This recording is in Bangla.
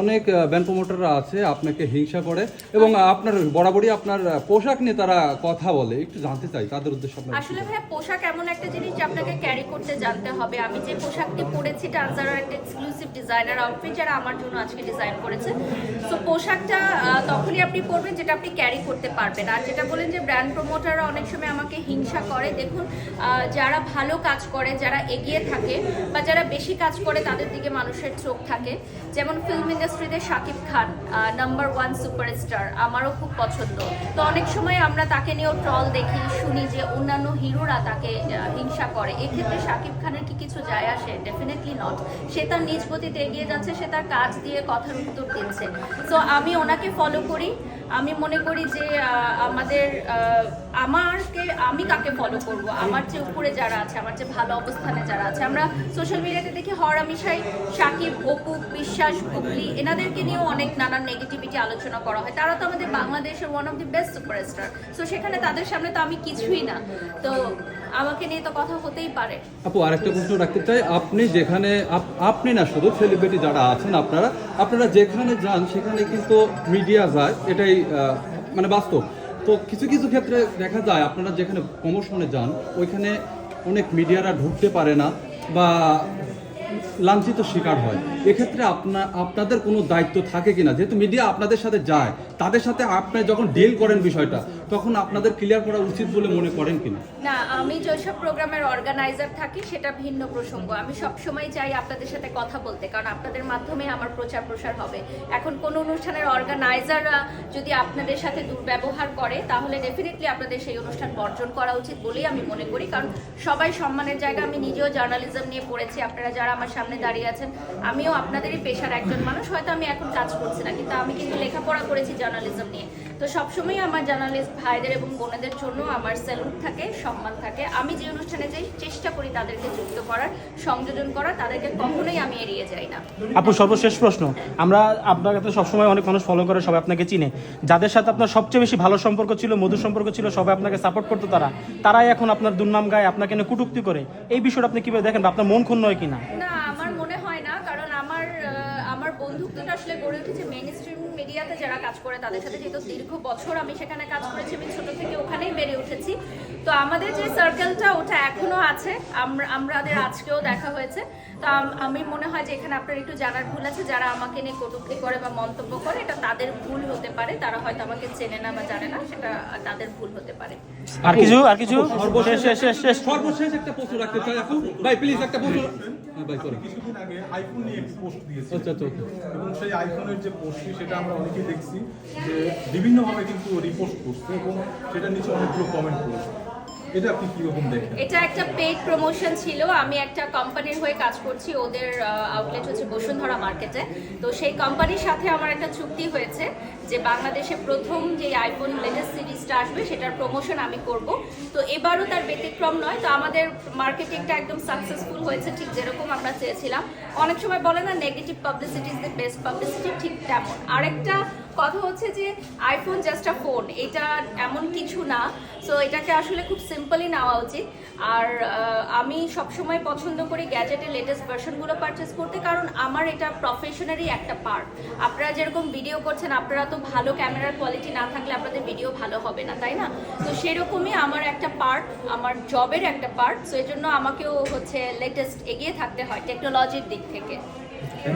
অনেক ব্যান্ড প্রমোটাররা আছে আপনাকে হিংসা করে এবং আপনার বরাবরই আপনার পোশাক নিয়ে তারা কথা বলে। একটু জানতে চাই তাদের উদ্দেশ্যে আপনার আসলে ভাইয়া পোশাক এমন একটা জিনিস যে আপনাকে ক্যারি করতে জানতে হবে। আমি যে পোশাকটি পরেছি টানজারা একটা এক্সক্লুসিভ ডিজাইনার আউটফিট যারা আমার জন্য আজকে ডিজাইন করেছে। সো পোশাকটা তখনই আপনি পরবেন যেটা আপনি ক্যারি করতে পারবেন। আর যেটা বলেন যে ব্র্যান্ড প্রমোটাররা অনেক সময় আমাকে হিংসা করে। দেখুন যারা ভালো কাজ করে যারা এগিয়ে থাকে বা যারা বেশি কাজ করে তাদের দিকে মানুষের চোখ থাকে। যেমন ফিল্ম ইন্ডাস্ট্রিতে Shakib Khan number one superstar আমারও খুব পছন্দ। তো অনেক সময় আমরা তাকে নিয়েও ট্রল দেখি, শুনি যে অন্যান্য হিরোরা তাকে হিংসা করে। এক্ষেত্রে শাকিব খানের কি কিছু যায় আসে? ডেফিনেটলি নট সে তার নিজ গতিতে এগিয়ে যাচ্ছে, সে তার কাজ দিয়ে কথার উত্তর দিচ্ছে। তো আমি ওনাকে ফলো করি। আমি মনে করি যে আমাদের আমারকে, আমি কাকে ফলো করব? আমার যে উপরে যারা আছে, আমার যে ভালো অবস্থানে যারা আছে, আমরা সোশ্যাল মিডিয়াতে দেখি হরামিশাই সাকিব অপু বিশ্বাস, বুবলি এনাদেরকে নিয়েও অনেক নানান নেগেটিভিটি আলোচনা করা হয়। তারা তো আমাদের বাংলাদেশের one of the best superstar so সেখানে তাদের সামনে তো আমি কিছুই না। তো আমাকে নিয়ে তো কথা হতেই পারে। আপু, আরেকটা প্রশ্ন রাখতে চাই। আপনি যেখানে আপনি না শুধু সেলিব্রিটি যারা আছেন আপনারা আপনারা যেখানে যান, সেখানে কিন্তু মিডিয়া যায়। এটাই মানে বাস্তব। তো কিছু কিছু ক্ষেত্রে দেখা যায় আপনারা যেখানে প্রমোশনে যান, ওইখানে অনেক মিডিয়ারা ঢুকতে পারে না বা লাঞ্ছিত শিকার হয়। এক্ষেত্রে আপনার আপনাদের কোনো দায়িত্ব থাকে কিনা? যেহেতু মিডিয়া আপনাদের সাথে যায়, তাদের সাথে আপনি যখন ডিল করেন বিষয়টা, তখন আপনাদের ক্লিয়ার করা উচিত বলে মনে করেন কিনা? না, আমি যেসব প্রোগ্রামের অর্গানাইজার থাকি, সেটা ভিন্ন প্রসঙ্গ। আমি সবসময় চাই আপনাদের সাথে কথা বলতে, কারণ আপনাদের মাধ্যমে আমার প্রচার প্রসার হবে। এখন কোন অনুষ্ঠানের অর্গানাইজাররা যদি আপনাদের সাথে দুর্ব্যবহার করে, তাহলে ডেফিনেটলি আপনাদের সেই অনুষ্ঠান বর্জন করা উচিত বলেই আমি মনে করি। কারণ সবাই সম্মানের জায়গা। আমি নিজেও জার্নালিজম নিয়ে পড়েছি। আপনারা যারা আমার সামনে দাঁড়িয়ে আছেন, আমিও আপনাদেরই পেশার একজন মানুষ হয়তো আমি এখন কাজ করছি না কিন্তু আমি কিন্তু লেখাপড়া করেছি জার্নালিজম নিয়ে। তো সবসময় আমার জার্নালিস্ট ভাইদের এবং বোনেদের জন্য আমার স্যালুট থাকে সম্মান থাকে। আমি যে অনুষ্ঠানে যাই চেষ্টা করি তাদেরকে যুক্ত করার সংযোজন করার তাদেরকে কখনোই আমি এড়িয়ে যাই না। আপু সর্বশেষ প্রশ্ন। আমরা আপনাকে তো সবসময় অনেক মানুষ ফলো করে সবাই আপনাকে চিনে। যাদের সাথে আপনার সবচেয়ে বেশি ভালো সম্পর্ক ছিল মধুর সম্পর্ক ছিল সবাই আপনাকে সাপোর্ট করতো তারা। তারাই এখন আপনার দুর্নাম গায়ে আপনাকে কুটুক্তি করে। এই বিষয়টা আপনি কীভাবে দেখেন বা আপনার মন ক্ষুণ্ণ হয় কিনা? না বন্ধুত্বটা আসলে গড়ে উঠেছে মেইন স্ট্রিম মিডিয়াতে যারা কাজ করে তাদের সাথে যেহেতু দীর্ঘ বছর আমি সেখানে কাজ করেছি আমি ছোট থেকে ওখানেই বেড়ে উঠেছি। তো আমাদের যে সার্কেলটা ওটা এখনও আছে। আমরা আমাদের আজকেও দেখা হয়েছে। তো আম- মনে হয় যে এখানে আপনার একটু জানার ভুল আছে যারা আমাকে নিয়ে কটুক্তি করে বা মন্তব্য করে এটা তাদের ভুল হতে পারে। তারা হয়তো আমাকে চেনে না বা জানে না সেটা তাদের ভুল হতে পারে। আর কিছু আর কিছু? সর্বশেষ শেষ শেষ শেষ। সর্বশেষ একটা প্রশ্ন রাখতে চাই আপু ভাই প্লিজ একটা প্রশ্ন হ্যাঁ কিছুদিন আগে আইফোন নিয়ে একটি পোস্ট দিয়েছে। আচ্ছা আচ্ছা এবং সেই আইফোনের যে পোস্টটি সেটা আমরা অনেকেই দেখছি যে বিভিন্নভাবে কিন্তু রিপোস্ট করছে এবং সেটার নিচে অনেকগুলো কমেন্ট করেছে। এটা আপনি কীরকম দেখেন? এটা একটা পেইড প্রমোশন ছিল। আমি একটা কোম্পানির হয়ে কাজ করছি। ওদের আউটলেট হচ্ছে বসুন্ধরা মার্কেটে তো সেই কোম্পানির সাথে আমার একটা চুক্তি হয়েছে যে বাংলাদেশে প্রথম যে আইফোন লেটেস্ট সিরিজটা আসবে, সেটার প্রমোশন আমি করব। তো এবারও তার ব্যতিক্রম নয়। তো আমাদের মার্কেটিংটা একদম সাকসেসফুল হয়েছে, ঠিক যেরকম আমরা চেয়েছিলাম। অনেক সময় বলে না negative publicity is the best publicity ঠিক তেমন। আরেকটা কথা হচ্ছে যে আইফোন জাস্ট আ ফোন এটা এমন কিছু না। সো এটাকে আসলে খুব সিম্পলি নেওয়া উচিত। আর আমি সবসময় পছন্দ করি গ্যাজেটের লেটেস্ট ভার্সনগুলো পারচেস করতে, কারণ আমার এটা প্রফেশনারি একটা পার্ট আপনারা যেরকম ভিডিও করছেন, আপনারা তো ভালো ক্যামেরার কোয়ালিটি না থাকলে আপনাদের ভিডিও ভালো হবে না, তাই না? তো সেরকমই আমার একটা পার্ট আমার জবের একটা পার্ট সো এই জন্য আমাকেও হচ্ছে লেটেস্ট এগিয়ে থাকতে হয় টেকনোলজির দিক থেকে।